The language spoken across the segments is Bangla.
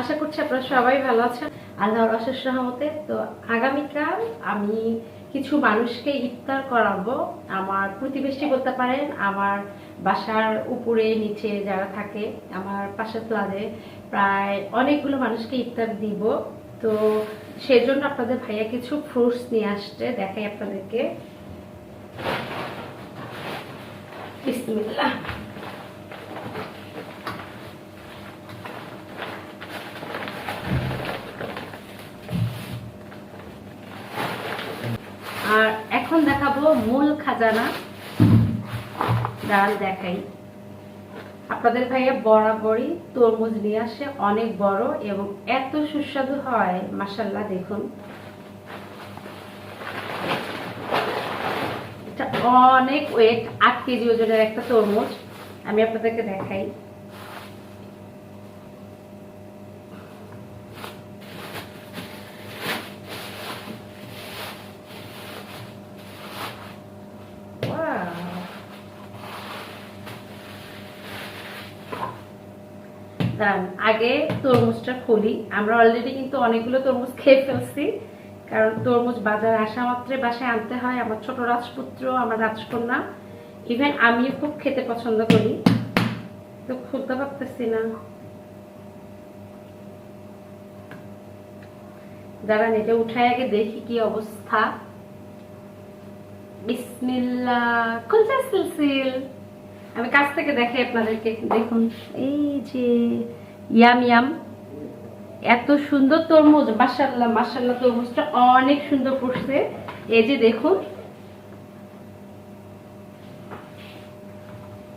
আশা করছি আপনারা সবাই ভালো আছেন। আল্লাহর অশেষ রহমতে। তো আগামীকাল আমি কিছু মানুষকে ইফতার করাবো। আমার প্রতিবেশী বলতে পারেন, আমার বাসার উপরে, নিচে যারা থাকে, আমার পাশের ফ্ল্যাটে প্রায় অনেকগুলো মানুষকে ইফতার দিব। তো সেজন্য আপনাদের ভাইয়া কিছু ফ্রুটস নিয়ে আসছে, দেখাই আপনাদেরকে। এখন দেখাবো মূল খাজানা। ডাল দেখাই। আপনাদের ভাইয়া বরাবরই তরমুজ নিয়ে আসে, অনেক বড় এবং এত সুস্বাদু হয় মাসাল্লাহ দেখুন। অনেক ওয়েট আট কেজি ওজনের একটা তরমুজ। আমি আপনাদেরকে দেখাই। দাঁড়ান, আগে তরমুজটা খুলি। আমরা অলরেডি কিন্তু অনেকগুলো তরমুজ খেয়ে ফেলছি, কারণ তরমুজ বাজারে আসা মাত্রে বাসায় আনতে হয়। আমার ছোট রাজপুত্র, আমার রাজকন্যা। ইভেন আমিও খুব খেতে পছন্দ করি। তো খুলতে পারতেছি না। দাঁড়ান, এটা উঠায় আগে দেখি কি অবস্থা। বিসমিল্লাহ, খুলছে সিলসিল। আমি কাছ থেকে দেখাই আপনাদেরকে। দেখুন, এই যে ইয়াম ইয়াম, এত সুন্দর তরমুজ মাসাল্লাহ মাসাল্লাহ তরমুজটা অনেক সুন্দর পড়ছে এই যে দেখুন,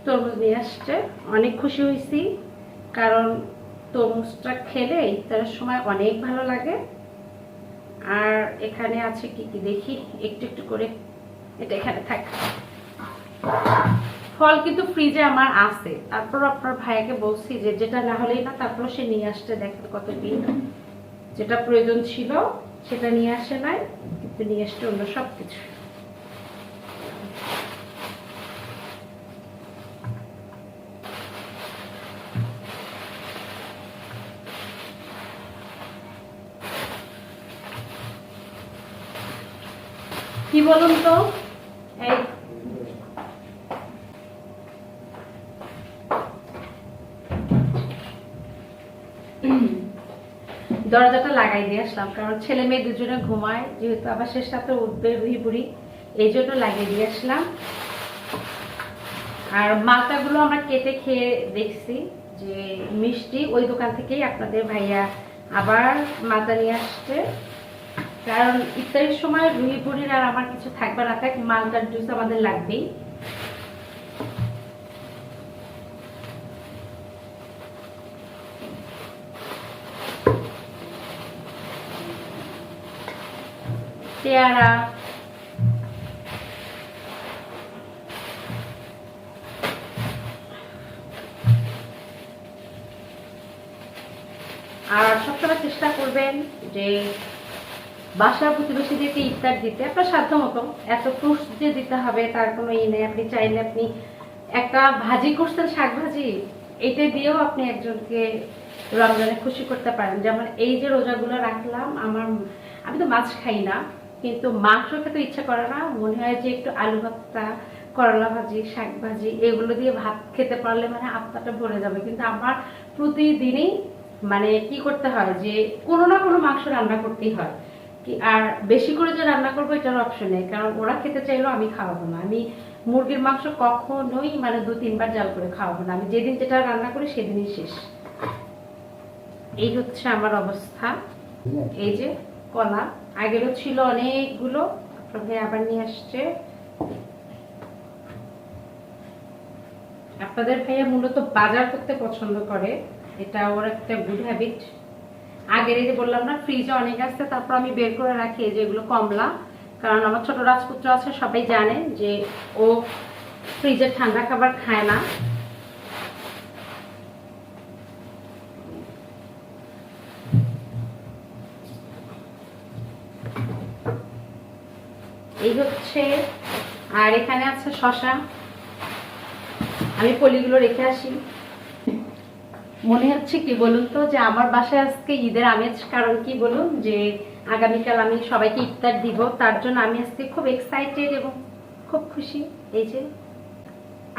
তরমুজ নিয়ে আসছে। অনেক খুশি হয়েছি, কারণ তরমুজটা খেলে ইফতারের সময় অনেক ভালো লাগে। আর এখানে আছে কি কি দেখি? একটু একটু করে। এটা এখানে থাক। ফল কিন্তু ফ্রিজে আমার আছে। তারপর আপনার ভাইয়াকে বলছি যে যেটা না হলেই না তারপর সে নিয়ে আসতে দেখেন কত কি যেটা প্রয়োজন ছিল, সেটা নিয়ে আসে নাই, কিন্তু নিয়ে আসতে অন্য সব কিছু কি বলুন তো? এই দরজাটা লাগাই দিয়ে আসলাম, কারণ ছেলে মেয়ে দুজনে ঘুমায়, যেহেতু আবার শেষ সাথে উঠবে রুহি বুড়ি এই জন্য লাগিয়ে দিয়ে আসলাম। আর মালটাগুলো আমরা কেটে খেয়ে দেখছি যে মিষ্টি ওই দোকান থেকেই আপনাদের ভাইয়া আবার মালটা নিয়ে আসছে। কারণ ইফতারির সময় রুহি বুড়ির আর আমার কিছু থাকবে না, থাক, মালটার জুস আমাদের লাগবেই। পেয়ারা। আর সবসময় চেষ্টা করবেন যে বাসার প্রতিবেশীদেরকে ইফতার দিতে, আপনার সাধ্য মতো। এত ফ্রুটস যে দিতে হবে, তার কোনো ই নেই। আপনি চাইলে আপনি একটা ভাজি করছেন শাক ভাজি এটা দিয়েও আপনি একজনকে রমজানে খুশি করতে পারেন। যেমন এই যে রোজাগুলো রাখলাম, আমার আমি তো মাছ খাই না। কিন্তু মাংস খেতে ইচ্ছা করে না। মনে হয় যে একটু আলু ভর্তা করলা ভাজি শাক ভাজি এগুলো দিয়ে ভাত খেতে পারলে মানে আত্মাটা ভরে যাবে। কিন্তু আমার প্রতিদিনই মানে কি করতে হয় যে কোনো না কোনো মাংস রান্না করতেই হয়। কি আর বেশি করে যে রান্না করব এটার অপশন নেই। কারণ ওরা খেতে চাইলেও আমি খাওয়াবো না। আমি মুরগির মাংস কখনোই মানে দু তিনবার জাল করে খাওয়াবো না। আমি যেদিন যেটা রান্না করি সেদিনই শেষ। এই হচ্ছে আমার অবস্থা। এই যে কলা। আগেরও ছিল অনেকগুলো, আপনাদের আবার নিয়ে আসছে। আপনাদের ভাইয়া মূলত বাজার করতে পছন্দ করে, এটা ওর একটা গুড হ্যাবিট আগের এই যে বললাম না ফ্রিজে অনেক আছে, তারপর আমি বের করে রাখি এই যেগুলো কমলা। কারণ আমার ছোট রাজপুত্র আছে, সবাই জানে যে ও ফ্রিজের ঠান্ডা খাবার খায় না। এই হচ্ছে, আর এখানে আছে শশা। আমি পলিগুলো রেখে আসি। মনে হচ্ছে কি বলুন তো, যে আমার বাসায় আজকে ঈদের আমেজ, কারণ কি বলুন, যে আগামীকাল আমি সবাইকে ইফতার দিব, তার জন্য আমি আজকে খুব এক্সাইটেড এবং খুব খুশি। এই যে,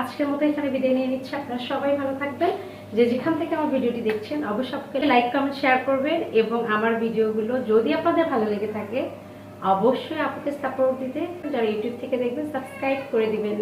আজকের মতো এখানে বিদায় নিয়ে নিচ্ছি। আপনারা সবাই ভালো থাকবেন। যে যেখান থেকে আমার ভিডিওটি দেখছেন, অবশ্যই আপনাকে লাইক কমেন্ট শেয়ার করবেন এবং আমার ভিডিওগুলো যদি আপনাদের ভালো লেগে থাকে অবশ্যই আপনাকে সাপোর্ট দিতে। যারা ইউটিউব থেকে দেখবেন সাবস্ক্রাইব করে দিবেন।